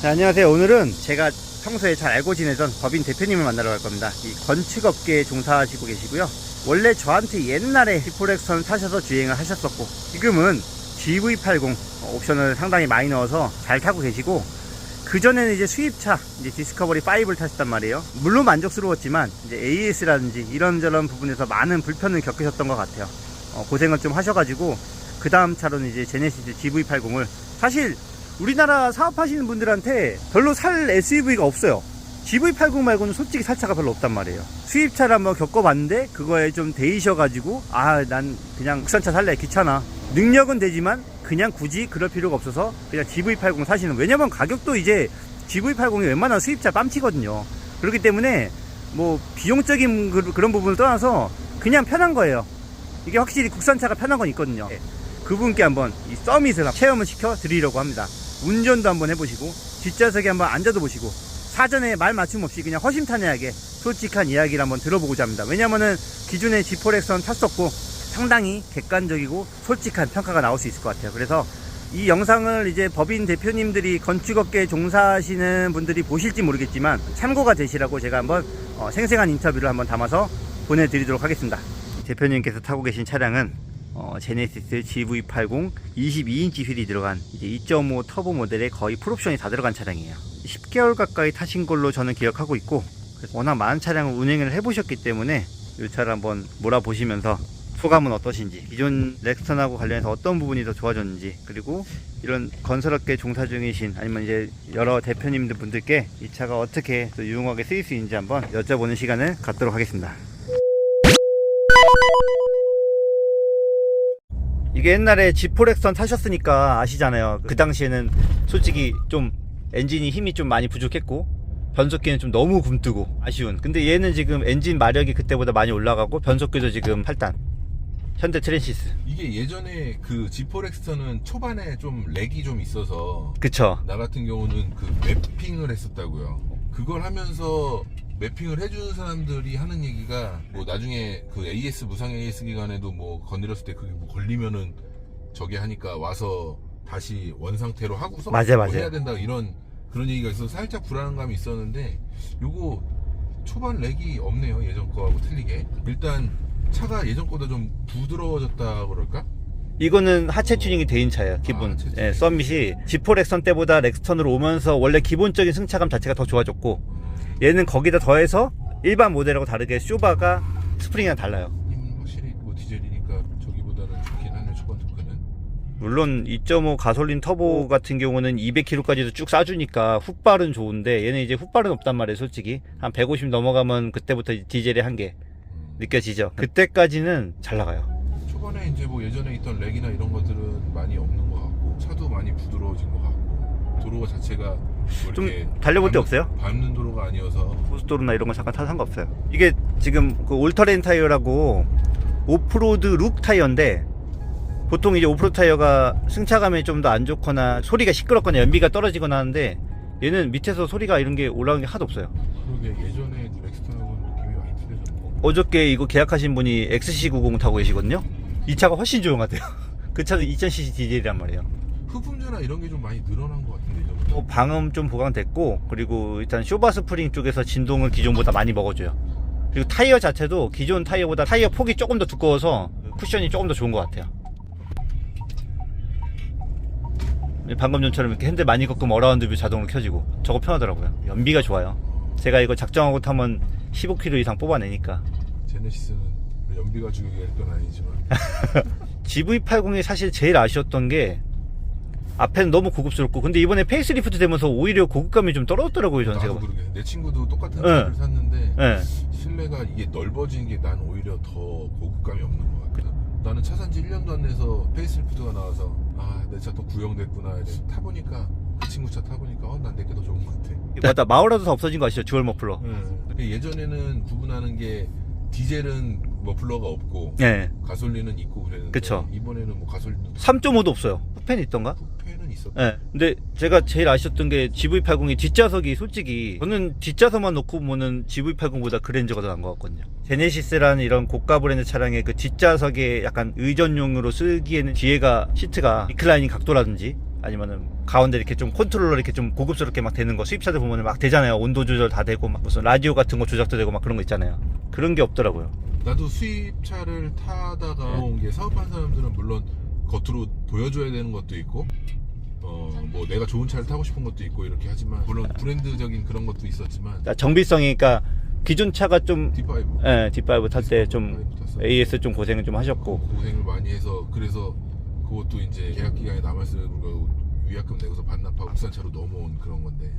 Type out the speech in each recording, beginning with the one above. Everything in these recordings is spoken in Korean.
네, 안녕하세요. 오늘은 제가 평소에 잘 알고 지내던 법인 대표님을 만나러 갈 겁니다. 이 건축업계에 종사하시고 계시고요. 원래 저한테 옛날에 디포렉선 타셔서 주행을 하셨었고 지금은 GV80 옵션을 상당히 많이 넣어서 잘 타고 계시고 그전에는 이제 수입차 이제 디스커버리 5를 타셨단 말이에요. 물론 만족스러웠지만 이제 AS라든지 이런저런 부분에서 많은 불편을 겪으셨던 것 같아요. 어, 고생을 좀 하셔가지고 그 다음 차로는 이제 제네시스 GV80을 사실 우리나라 사업하시는 분들한테 별로 살 SUV가 없어요. GV80 말고는 솔직히 살 차가 별로 없단 말이에요. 수입차를 한번 겪어봤는데 그거에 좀 데이셔가지고 아 난 그냥 국산차 살래 귀찮아. 능력은 되지만 그냥 굳이 그럴 필요가 없어서 그냥 GV80 사시는 왜냐면 가격도 이제 GV80이 웬만한 수입차 뺨치거든요. 그렇기 때문에 뭐 비용적인 그- 그런 부분을 떠나서 그냥 편한 거예요. 이게 확실히 국산차가 편한 건 있거든요. 예. 그분께 한번 이 서밋을 체험을 시켜 드리려고 합니다. 운전도 한번 해보시고 뒷좌석에 한번 앉아도 보시고 사전에 말 맞춤 없이 그냥 허심탄회하게 솔직한 이야기를 한번 들어보고자 합니다. 왜냐면은 기존에 지포렉선 탔었고 상당히 객관적이고 솔직한 평가가 나올 수 있을 것 같아요. 그래서 이 영상을 이제 법인 대표님들이 건축업계에 종사하시는 분들이 보실지 모르겠지만 참고가 되시라고 제가 한번 어, 생생한 인터뷰를 한번 담아서 보내드리도록 하겠습니다. 대표님께서 타고 계신 차량은 어, 제네시스 GV80 22인치 휠이 들어간 이제 2.5 터보 모델에 거의 풀옵션이 다 들어간 차량이에요. 10개월 가까이 타신 걸로 저는 기억하고 있고 워낙 많은 차량을 운행을 해보셨기 때문에 이 차를 한번 몰아보시면서 소감은 어떠신지 기존 렉스턴하고 관련해서 어떤 부분이 더 좋아졌는지 그리고 이런 건설업계 종사 중이신 아니면 이제 여러 대표님들 분들께 이 차가 어떻게 또 유용하게 쓰일 수 있는지 한번 여쭤보는 시간을 갖도록 하겠습니다. 이게 옛날에 지포렉선 타셨으니까 아시잖아요. 그 당시에는 솔직히 좀 엔진이 힘이 좀 많이 부족했고 변속기는 좀 너무 굼뜨고 아쉬운. 근데 얘는 지금 엔진 마력이 그때보다 많이 올라가고 변속기도 지금 8단. 현대 트랜시스. 이게 예전에 그 지포렉스터는 초반에 좀 렉이 좀 있어서 그쵸. 나 같은 경우는 그 맵핑을 했었다고요. 그걸 하면서 맵핑을 해주는 사람들이 하는 얘기가 뭐 나중에 그 AS 무상 AS 기간에도 뭐 건드렸을 때 그게 뭐 걸리면은 저게 하니까 와서 다시 원 상태로 하고서 맞아요, 뭐 맞아요. 해야 된다 이런 그런 얘기가 있어서 살짝 불안한 감이 있었는데 요거 초반 렉이 없네요 예전 거하고 틀리게 일단 차가 예전 거보다 좀 부드러워졌다 그럴까? 이거는 하체 튜닝이 돼인 차예요. 기본. 아, 튜닝. 예, 썸밋이 지포렉선 때보다 렉스턴으로 오면서 원래 기본적인 승차감 자체가 더 좋아졌고 음, 얘는 거기다 더해서 일반 모델하고 다르게 쇼바가 스프링이랑 달라요. 확실히 뭐 디젤이니까 저기보다는 좋긴 하네 초반 토크는. 물론 2.5 가솔린 터보 같은 경우는 200km까지도 쭉 쏴주니까 훅발은 좋은데 얘는 이제 훅발은 없단 말이에요 솔직히. 한 150 넘어가면 그때부터 디젤의 한계 음. 느껴지죠. 그때까지는 잘 나가요. 초반에 이제 뭐 예전에 있던 렉이나 이런 것들은 많이 없는 것 같고 차도 많이 부드러워진 것 같고 도로가 자체가 뭐 좀 이렇게 달려볼 때 밟는- 없어요? 밟는 도로가 아니어서 고속도로나 이런 거 잠깐 타도 상관없어요 이게 지금 그 올터렌 타이어라고 오프로드 룩 타이어인데 보통 이제 오프로드 타이어가 승차감이 좀 더 안 좋거나 소리가 시끄럽거나 연비가 떨어지거나 하는데 얘는 밑에서 소리가 이런 게 올라오는 게 하나도 없어요 그러게 예전에 그 렉스턴하고는 느낌이 많이 틀려졌고 어저께 이거 계약하신 분이 XC90 타고 계시거든요. 이 차가 훨씬 조용하대요. 그 차도 2000cc 디젤이란 말이에요. 흡음재나 이런 게 좀 많이 늘어난 것 같은데 이전보다 뭐 방음 좀 보강됐고 그리고 일단 쇼바 스프링 쪽에서 진동을 기존보다 많이 먹어줘요. 그리고 타이어 자체도 기존 타이어보다 타이어 폭이 조금 더 두꺼워서 쿠션이 조금 더 좋은 것 같아요. 방금 전처럼 이렇게 핸들 많이 꺾으면 어라운드 뷰 자동으로 켜지고 저거 편하더라고요. 연비가 좋아요. 제가 이거 작정하고 타면 15km 이상 뽑아내니까 제네시스는 연비가 중요할 건 아니지만 GV80이 사실 제일 아쉬웠던 게 앞에는 너무 고급스럽고 근데 이번에 페이스리프트 되면서 오히려 고급감이 좀 떨어졌더라고요 저는 제가 나도 그러게 내 친구도 똑같은 네. 차를 샀는데 네. 실내가 이게 넓어진 게 난 오히려 더 고급감이 없는 것 같거든. 나는 차 산지 1년도 안 돼서 페이스리프트가 나와서 아 내 차 또 구형됐구나 이래 타보니까 그 친구 차 타보니까 어, 난 내게 더 좋은 것 같아. 맞다 마우라도 다 없어진 거 아시죠 주얼 머플러 예. 예전에는 구분하는 게 디젤은 머플러가 없고 네. 가솔린은 있고 그랬는데 그쵸. 이번에는 뭐 가솔린도 3.5도 없어요 후펜 있던가? 있었고 네. 근데 제가 제일 아쉬웠던 게 GV80이 뒷좌석이 솔직히 저는 뒷좌석만 놓고 보면은 GV80보다 그랜저가 더 나은 것 같거든요. 제네시스라는 이런 고가 브랜드 차량의 그 뒷좌석에 약간 의전용으로 쓰기에는 뒤에가 시트가 리클라이닝 각도라든지 아니면은 가운데 이렇게 좀 컨트롤러 이렇게 좀 고급스럽게 막 되는 거 수입차들 보면 막 되잖아요. 온도 조절 다 되고 막 무슨 라디오 같은 거 조작도 되고 막 그런 거 있잖아요. 그런 게 없더라고요. 나도 수입차를 타다가 온 게 사업하는 사람들은 물론 겉으로 보여줘야 되는 것도 있고 어 뭐 내가 좋은 차를 타고 싶은 것도 있고 이렇게 하지만 물론 브랜드적인 그런 것도 있었지만 그러니까 정비성이니까 기존 차가 좀 D5 예, D5 탈 때좀 D5 탔어. AS 좀 고생을 좀 하셨고 고생을 많이 해서 그래서 그것도 이제 계약 기간에 남았을 거 위약금 내고서 반납하고 국산 차로 넘어온 그런 건데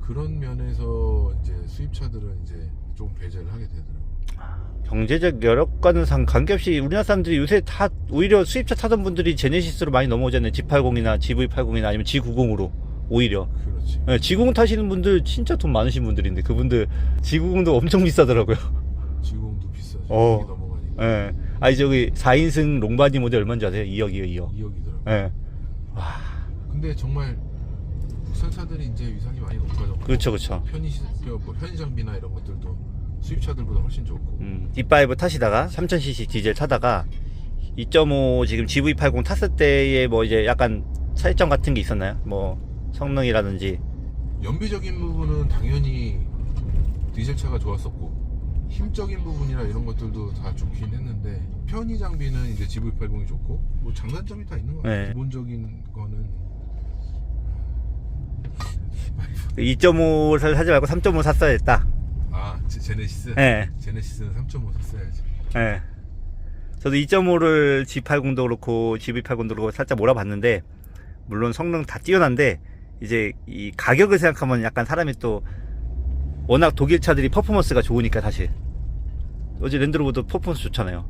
그런 면에서 이제 수입차들은 이제 좀 배제를 하게 되더라고. 경제적 여력과는 상 관계없이 우리나라 사람들이 요새 다 오히려 수입차 타던 분들이 제네시스로 많이 넘어오잖아요. G80이나 GV80이나 아니면 G90으로 오히려 그렇지. 예, G90 타시는 분들 진짜 돈 많으신 분들인데 그분들 G90도 엄청 비싸더라고요. 지공도 비싸지. 어. 어. 넘어가니까 예. 아니 저기 4인승 롱바디 모델 얼마인지 아세요? 2억이요 2억. 2억이더라고. 예. 근데 정말 국산차들이 이제 위상이 많이 높아졌고 그렇죠 그렇죠. 편의 시- 뭐 편의 장비나 이런 것들도 수입차들보다 훨씬 좋고 음, D5 타시다가 3000cc 디젤 타다가 2.5 지금 GV80 탔을 때의 뭐 이제 약간 차이점 같은 게 있었나요? 뭐 성능이라든지 연비적인 부분은 당연히 디젤차가 좋았었고 힘적인 부분이나 이런 것들도 다 좋긴 했는데 편의 장비는 이제 GV80이 좋고 뭐 장단점이 다 있는 것 같아요 네. 기본적인 거는 2.5를 사지 말고 3.5 샀어야 했다. 아 제- 제네시스 예. 제네시스는 3.5 샀어야지 예. 저도 2.5를 G80도 그렇고 GV80도 그렇고 살짝 몰아봤는데 물론 성능 다 뛰어난데 이제 이 가격을 생각하면 약간 사람이 또 워낙 독일 차들이 퍼포먼스가 좋으니까 사실 어제 랜드로버도 퍼포먼스 좋잖아요.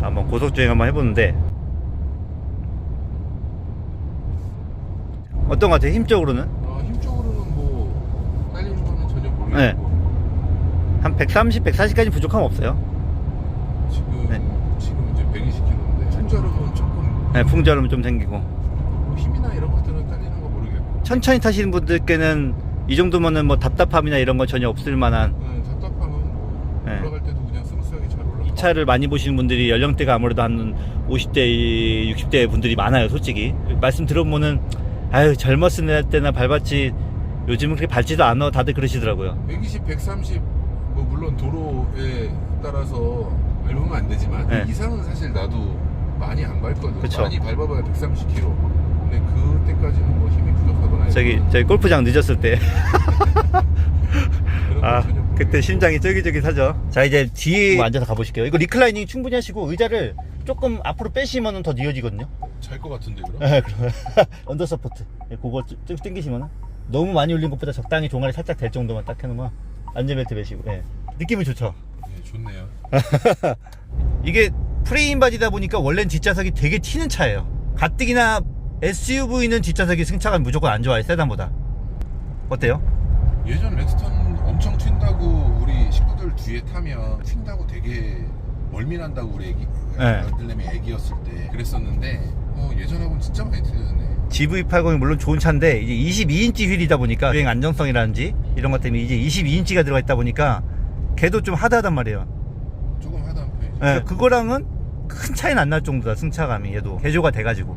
자, 한번 고속 주행 한번 해보는데 어떤 것 같아요? 힘적으로는 뭐 딸리는 거는 전혀 모르겠고 네. 한 130, 140까지 부족함 없어요. 지금 네. 지금 이제 120km인데 풍자로는 조금 네, 풍자름 좀 생기고 뭐 힘이나 이런 것들은 딸리는 거 모르겠고 천천히 타시는 분들께는 이 정도면은 뭐 답답함이나 이런 건 전혀 없을 만한 음, 답답함은 뭐 네. 올라갈 때도 그냥 스무스하게 잘 올라가. 이 차를 많이 보시는 분들이 연령대가 아무래도 한 50대, 60대 분들이 많아요, 솔직히. 말씀 들어보면은, 아유, 젊었을 때나 밟았지, 요즘은 그렇게 밟지도 않아, 다들 그러시더라고요. 120, 130, 뭐 물론 도로에 따라서 밟으면 안 되지만 네. 그 이상은 사실 나도 많이 안 밟거든. 그쵸. 많이 밟아봐야 130km. 근데 그때까지는 뭐 힘이 부족하거나 저기, 저기 골프장 늦었을 때. 그런 아, 전혀 모르겠고. 그때 심장이 쫄깃쫄깃하죠. 자, 이제 뒤에 앉아서 가보실게요. 이거 리클라이닝 충분히 하시고, 의자를 조금 앞으로 빼시면 더 니어지거든요. 잘 것 같은데 그럼? 네, 그럼 언더 서포트. 예, 그거 쭉, 쭉 당기시면 너무 많이 올린 것보다 적당히 종아리 살짝 될 정도만 딱 해놓으면 안전벨트 매시고. 예. 느낌이 좋죠. 네, 좋네요. 이게 프레임 바디다 보니까 원래는 뒷좌석이 되게 튀는 차예요. 가뜩이나 SUV는 뒷좌석이 승차감 무조건 안 좋아요. 세단보다. 어때요? 예전 렉스턴 엄청 튄다고 우리 식구들 뒤에 타면 튄다고 되게 멀미난다고 우리 애기 네. 아들내미 애기였을 때 그랬었는데 어, 예전하고는 진짜 많이 틀려졌네. GV80이 물론 좋은 차인데 이제 22인치 휠이다 보니까 주행 안정성이라든지 이런 것 때문에 이제 22인치가 들어가 있다 보니까 걔도 좀 하드하단 말이에요. 조금 하다한 편이죠. 예, 그거랑은 큰 차이는 안 날 정도다 승차감이 얘도 개조가 돼가지고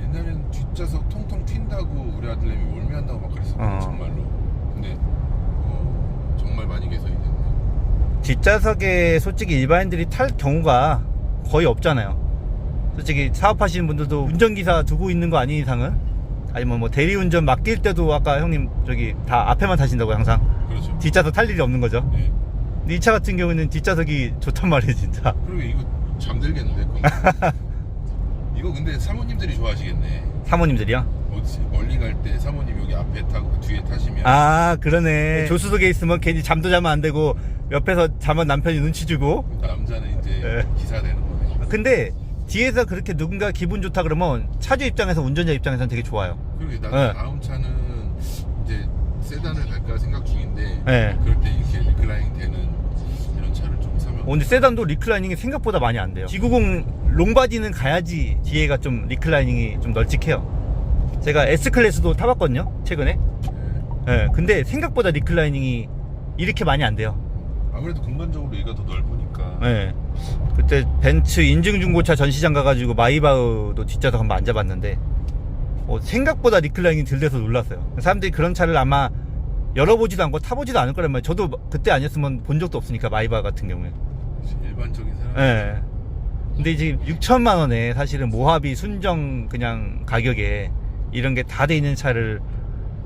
옛날에는 뒷좌석 통통 튄다고 우리 아들내미 멀미한다고 막 그랬었거든 어. 정말로. 근데 어, 정말 많이 개선이 됐네. 뒷좌석에 솔직히 일반인들이 탈 경우가 거의 없잖아요. 솔직히 사업하시는 분들도 운전기사 두고 있는 거 아닌 이상은 아니면 뭐 대리운전 맡길 때도 아까 형님 저기 다 앞에만 타신다고 항상 그렇죠. 뒷좌석 탈 일이 없는 거죠. 네. 근데 이 차 같은 경우는 뒷좌석이 좋단 말이에요 진짜. 그리고 이거 잠들겠는데. 이거 근데 사모님들이 좋아하시겠네. 사모님들이요? 어디 멀리 갈 때 사모님 여기 앞에 타고 뒤에 타시면 아 그러네. 조수석에 있으면 괜히 잠도 자면 안 되고 옆에서 자면 남편이 눈치 주고 남자는 이제 네. 기사 되는 거네. 근데 뒤에서 그렇게 누군가 기분 좋다 그러면 차주 입장에서 운전자 입장에서는 되게 좋아요. 그리고 나 네. 다음 차는 이제 세단을 갈까 생각 중인데 네. 그럴 때 이렇게 리클라인 되는 이런 차를 좀 사면 어, 근데 세단도 리클라이닝이 생각보다 많이 안 돼요. G90 롱바디는 가야지 뒤에가 좀 리클라이닝이 좀 널찍해요. 제가 S클래스도 타봤거든요, 최근에. 네. 예, 근데 생각보다 리클라이닝이 이렇게 많이 안 돼요. 아무래도 공간적으로 얘가 더 넓으니까. 네. 그때 벤츠 인증 중고차 전시장 가가지고 마이바흐도 뒷좌석 한번 앉아봤는데 어, 생각보다 리클라이닝이 덜 돼서 놀랐어요. 사람들이 그런 차를 아마 열어보지도 않고 타보지도 않을 거란 말이에요. 저도 그때 아니었으면 본 적도 없으니까 마이바흐 같은 경우에. 일반적인 사람. 예. 근데 지금 6천만 원에 사실은 모하비 순정 그냥 가격에 이런 게 다 돼 있는 차를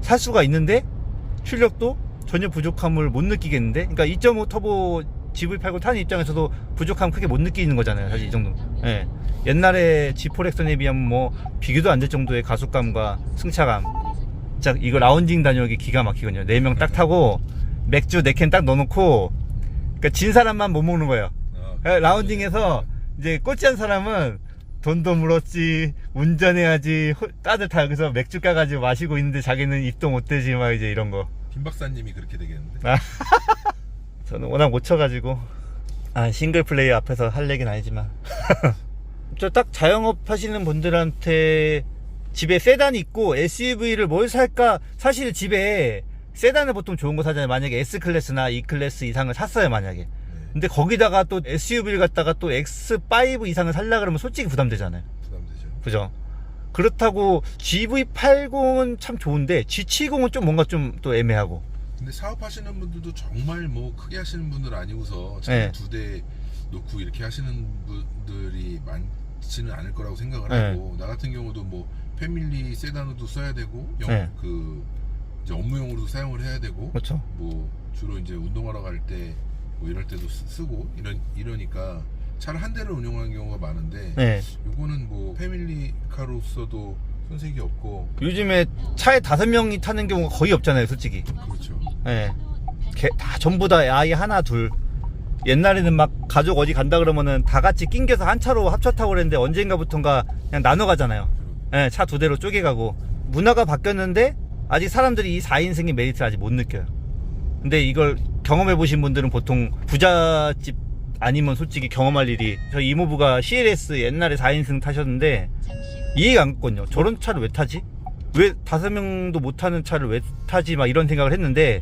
살 수가 있는데 출력도 전혀 부족함을 못 느끼겠는데? 그러니까 2.5 터보 GV80 타는 입장에서도 부족함 크게 못 느끼는 거잖아요 사실 이 정도. 예. 옛날에 G4렉선에 비하면 뭐 비교도 안 될 정도의 가속감과 승차감. 진짜 이거 라운징 다녀오기 기가 막히거든요. 4명 딱 타고 맥주 4캔 딱 넣어놓고 그러니까 진 사람만 못 먹는 거예요. 아, 예, 라운딩에서 이제 꽂지한 사람은 돈도 물었지 운전해야지 호- 따뜻하게 그래서 맥주 까가지고 마시고 있는데 자기는 입도 못 대지 막 이제 이런 거 김 박사님이 그렇게 되겠는데. 저는 워낙 못 쳐가지고 아 싱글 플레이 앞에서 할 얘기는 아니지만 저 딱 자영업 하시는 분들한테 집에 세단 있고 SUV를 뭘 살까 사실 집에 세단을 보통 좋은 거 사잖아요 만약에 S클래스나 E클래스 이상을 샀어요 만약에 네. 근데 거기다가 또 SUV를 갖다가 또 X5 이상을 살라 그러면 솔직히 부담되잖아요 부담되죠. 그죠? 그렇다고 GV80은 참 좋은데 G70은 좀 뭔가 좀 또 애매하고 근데 사업하시는 분들도 정말 뭐 크게 하시는 분들 아니고서 네. 차두대 놓고 이렇게 하시는 분들이 많지는 않을 거라고 생각을 네. 하고 나 같은 경우도 뭐 패밀리 세단으로도 써야 되고 영, 네. 그 이제 업무용으로도 사용을 해야 되고 그렇죠 뭐 주로 이제 운동하러 갈 때 뭐 이럴 때도 쓰- 쓰고 이런 이러니까 차를 한 대를 운영하는 경우가 많은데 네. 요거는 뭐 패밀리카로서도 손색이 없고 요즘에 차에 다섯 명이 타는 경우가 거의 없잖아요 솔직히 그렇죠. 예. 개- 다 전부 다 아이 하나 둘 옛날에는 막 가족 어디 간다 그러면은 다 같이 낑겨서 한 차로 합쳐 타고 그랬는데 언젠가부턴가 그냥 나눠 가잖아요 예, 차 두 대로 쪼개가고 문화가 바뀌었는데 아직 사람들이 이 4인승의 메리트를 아직 못 느껴요. 근데 이걸 경험해 보신 분들은 보통 부잣집 아니면 솔직히 경험할 일이 저희 이모부가 CLS 옛날에 4인승 타셨는데 이해가 안 갔거든요. 저런 차를 왜 타지? 왜 다섯 명도 못 타는 차를 왜 타지? 막 이런 생각을 했는데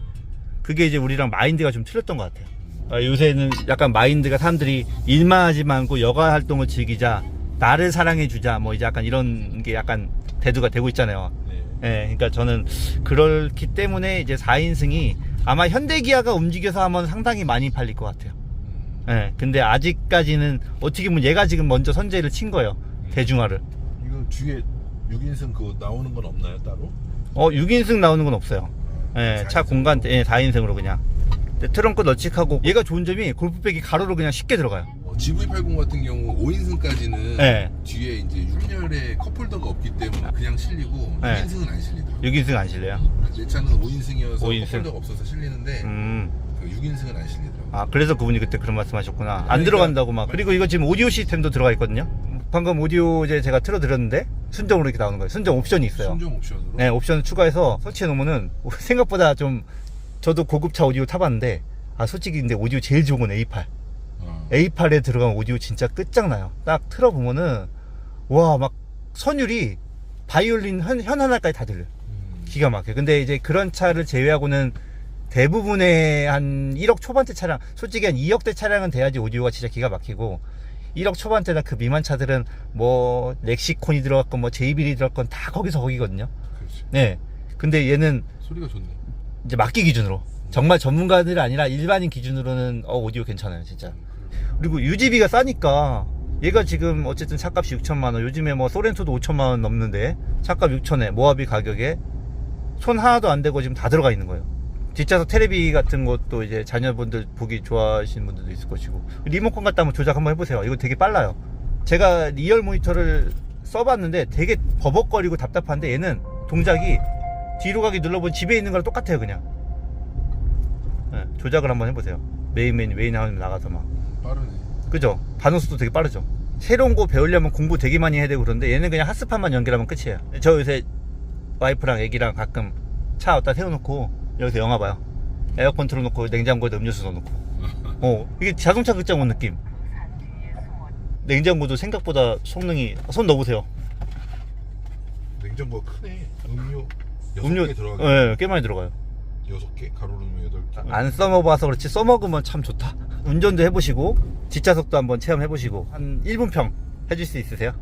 그게 이제 우리랑 마인드가 좀 틀렸던 것 같아요. 아, 요새는 약간 마인드가 사람들이 일만 하지 말고 여가 활동을 즐기자, 나를 사랑해 주자, 뭐 이제 약간 이런 게 약간 대두가 되고 있잖아요. 네. 예, 그러니까 저는 그렇기 때문에 이제 4인승이 아마 현대기아가 움직여서 하면 상당히 많이 팔릴 것 같아요. 음. 예, 근데 아직까지는 어떻게 보면 얘가 지금 먼저 선제를 친 거예요. 대중화를. 이거 뒤에 6인승 그거 나오는 건 없나요 따로? 어, 6인승 나오는 건 없어요. 예, 차 공간, 예, 4인승으로 그냥. 근데 트렁크 널찍하고 얘가 좋은 점이 골프백이 가로로 그냥 쉽게 들어가요. 어, GV80 같은 경우 5인승까지는 네. 뒤에 이제 6열에 컵홀더가 없기 때문에 그냥 실리고 네. 6인승은 안 실리더라고요. 6인승 안 실래요? 내 차는 5인승이어서 5인승. 컵홀더가 없어서 실리는데 음. 그 6인승은 안 실리더라고요. 아, 그래서 그분이 그때 그런 말씀 하셨구나. 안 그러니까- 들어간다고 막. 그리고 이거 지금 오디오 시스템도 들어가 있거든요. 방금 오디오 이제 제가 틀어드렸는데, 순정으로 이렇게 나오는 거예요. 순정 옵션이 있어요. 순정 옵션으로 네, 옵션을 추가해서 설치해 놓으면은 생각보다 좀 저도 고급차 오디오 타봤는데 아 솔직히 근데 오디오 제일 좋은 건 A8 어. A8에 들어간 오디오 진짜 끝장나요 딱 틀어보면은 와 막 선율이 바이올린 현, 현 하나까지 다 들려 요 음. 기가 막혀요 근데 이제 그런 차를 제외하고는 대부분의 한 1억 초반대 차량 솔직히 한 2억대 차량은 돼야지 오디오가 진짜 기가 막히고 1억 초반대나 그 미만 차들은 뭐 렉시콘이 들어갔건 뭐 제이빌이 들어갔건 다 거기서 거기거든요 그렇지. 네. 근데 얘는 소리가 좋네. 이제 막기 기준으로 정말 전문가들이 아니라 일반인 기준으로는 어 오디오 괜찮아요 진짜. 음. 그리고 유지비가 싸니까 얘가 지금 어쨌든 차값이 6천만 원. 요즘에 뭐 소렌토도 5천만 원 넘는데 차값 6천에 모하비 가격에 손 하나도 안 대고 지금 다 들어가 있는 거예요. 뒷좌석 테레비 같은 것도 이제 자녀분들 보기 좋아하시는 분들도 있을 것이고 리모컨 갖다 한번 조작 한번 해보세요. 이거 되게 빨라요. 제가 리얼 모니터를 써봤는데 되게 버벅거리고 답답한데 얘는 동작이 뒤로 가기 눌러보면 집에 있는 거랑 똑같아요 그냥. 네, 조작을 한번 해보세요. 메인 메인 메인 하면 나가서 막. 빠르네. 그죠? 반응 속도 되게 빠르죠. 새로운 거 배우려면 공부 되게 많이 해야 되고 그런데 얘는 그냥 핫스팟만 연결하면 끝이에요. 저 요새 와이프랑 애기랑 가끔 차 어디다 세워놓고 여기서 영화 봐요. 에어컨 틀어놓고 냉장고에다 음료수 넣어놓고. 어, 이게 자동차 극장 온 느낌. 냉장고도 생각보다 성능이 손 넣어보세요. 냉장고가 크네. 음료 여섯 음료 개 들어가게. 예, 꽤 많이 들어가요. 여섯 개 가로등은 여덟 개 안 써먹어봐서 그렇지 써먹으면 참 좋다. 운전도 해보시고 뒷좌석도 한번 체험해보시고 한 1분 평 해줄 수 있으세요?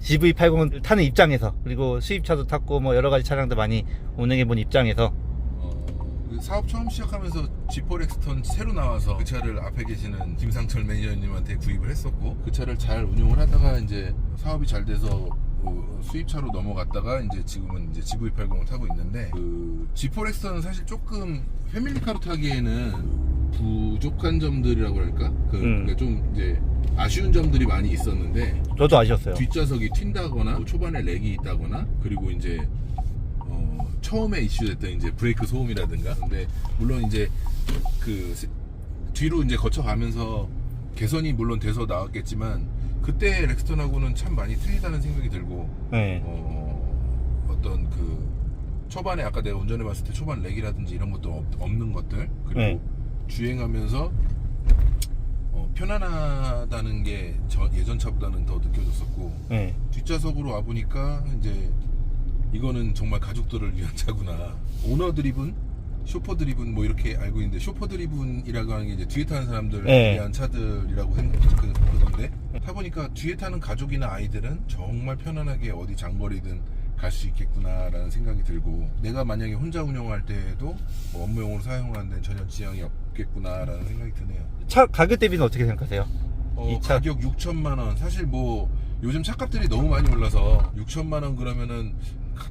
GV80을 타는 입장에서 그리고 수입차도 탔고 뭐 여러 가지 차량도 많이 운행해본 입장에서 사업 처음 시작하면서 지포렉스턴 새로 나와서 그 차를 앞에 계시는 김상철 매니저님한테 구입을 했었고 그 차를 잘 운용을 하다가 이제 사업이 잘 돼서 어, 수입차로 넘어갔다가 이제 지금은 이제 GV80을 타고 있는데 그 지포렉스턴은 사실 조금 패밀리카로 타기에는 부족한 점들이라고 할까? 그 음. 그러니까 좀 이제 아쉬운 점들이 많이 있었는데 저도 아쉬웠어요. 뒷좌석이 튄다거나 뭐 초반에 렉이 있다거나 그리고 이제 어, 처음에 이슈됐던 이제 브레이크 소음이라든가 근데 물론 이제 그 세- 뒤로 이제 거쳐가면서 개선이 물론 돼서 나왔겠지만 그때 렉스턴하고는 참 많이 틀리다는 생각이 들고 네. 어, 어떤 그 초반에 아까 내가 운전해 봤을 때 초반 렉이라든지 이런 것도 없, 없는 것들 그리고 네. 주행하면서 어, 편안하다는 게 저- 예전 차보다는 더 느껴졌었고 네. 뒷좌석으로 와 보니까 이제 이거는 정말 가족들을 위한 차구나. 오너 드리븐, 쇼퍼 드리븐 뭐 이렇게 알고 있는데 쇼퍼 드리븐이라고 하는 게 이제 뒤에 타는 사람들을 네. 위한 차들이라고 생각 그, 그건데 타 보니까 뒤에 타는 가족이나 아이들은 정말 편안하게 어디 장거리든 갈 수 있겠구나라는 생각이 들고 내가 만약에 혼자 운영할 때에도 뭐 업무용으로 사용하는 데는 전혀 지장이 없겠구나라는 생각이 드네요. 차 가격 대비는 어떻게 생각하세요? 어, 이 차- 가격 6천만 원. 사실 뭐 요즘 차값들이 너무 많이 올라서 6천만 원 그러면은 가-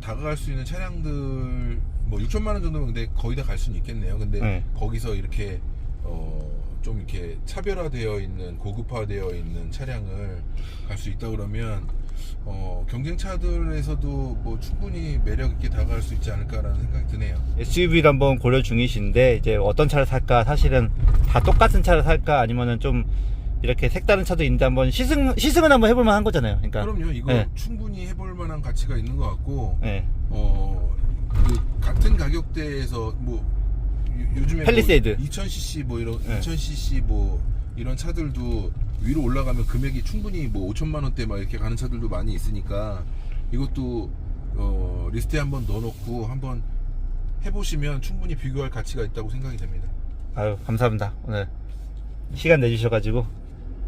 다가갈 수 있는 차량들 뭐 6천만 원 정도면 근데 거의 다 갈 수는 있겠네요. 근데 네. 거기서 이렇게 어, 좀 이렇게 차별화되어 있는 고급화되어 있는 차량을 갈 수 있다 그러면 어, 경쟁차들에서도 뭐 충분히 매력 있게 다가갈 수 있지 않을까라는 생각이 드네요. SUV를 한번 고려 중이신데 이제 어떤 차를 살까 사실은 다 똑같은 차를 살까 아니면은 좀 이렇게 색다른 차도 있는데 한번 시승 시승은 한번 해볼 만한 거잖아요. 그러니까 그럼요. 이거 네. 충분히 해볼 만한 가치가 있는 것 같고 네. 어, 그 같은 가격대에서 뭐 요- 요즘에 팰리세이드. 뭐 2000cc 뭐 이런 네. 2000cc 뭐 이런 차들도 위로 올라가면 금액이 충분히 뭐 5천만 원대 막 이렇게 가는 차들도 많이 있으니까 이것도 어, 리스트에 한번 넣어놓고 한번 해보시면 충분히 비교할 가치가 있다고 생각이 됩니다. 아유 감사합니다. 오늘 시간 내주셔가지고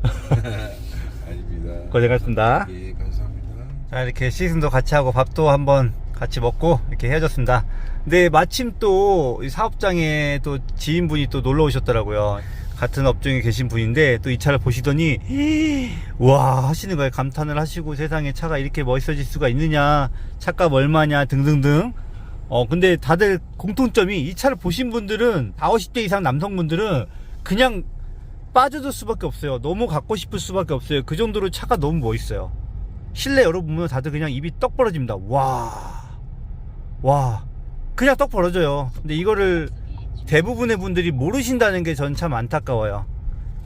아닙니다. 고생하셨습니다. 예, 감사합니다. 자 이렇게 시승도 같이 하고 밥도 한번 같이 먹고 이렇게 헤어졌습니다. 근데 마침 또 이 사업장에 또 지인분이 또 놀러 오셨더라고요. 같은 업종에 계신 분인데 또 이 차를 보시더니 와 하시는 거예요. 감탄을 하시고 세상에 차가 이렇게 멋있어질 수가 있느냐, 차값 얼마냐 등등등. 어 근데 다들 공통점이 이 차를 보신 분들은 40, 50대 이상 남성분들은 그냥 빠져들 수밖에 없어요. 너무 갖고 싶을 수밖에 없어요. 그 정도로 차가 너무 멋있어요. 실내 열어보면 다들 그냥 입이 떡 벌어집니다. 와, 와, 그냥 떡 벌어져요. 근데 이거를 대부분의 분들이 모르신다는 게 전 참 안타까워요.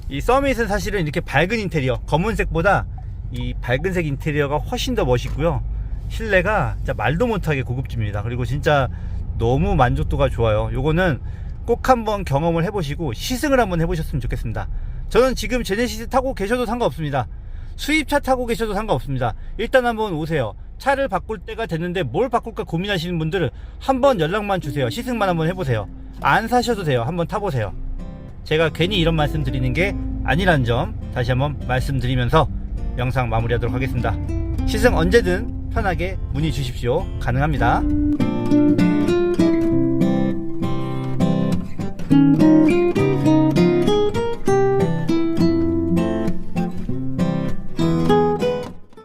이 서밋은 사실은 이렇게 밝은 인테리어, 검은색보다 이 밝은색 인테리어가 훨씬 더 멋있고요. 실내가 진짜 말도 못하게 고급집니다. 그리고 진짜 너무 만족도가 좋아요. 요거는 꼭 한번 경험을 해보시고 시승을 한번 해보셨으면 좋겠습니다. 저는 지금 제네시스 타고 계셔도 상관없습니다. 수입차 타고 계셔도 상관없습니다. 일단 한번 오세요. 차를 바꿀 때가 됐는데 뭘 바꿀까 고민하시는 분들은 한번 연락만 주세요. 시승만 한번 해보세요. 안 사셔도 돼요. 한번 타보세요. 제가 괜히 이런 말씀 드리는 게 아니라는 점 다시 한번 말씀드리면서 영상 마무리하도록 하겠습니다. 시승 언제든 편하게 문의 주십시오. 가능합니다. Thank you.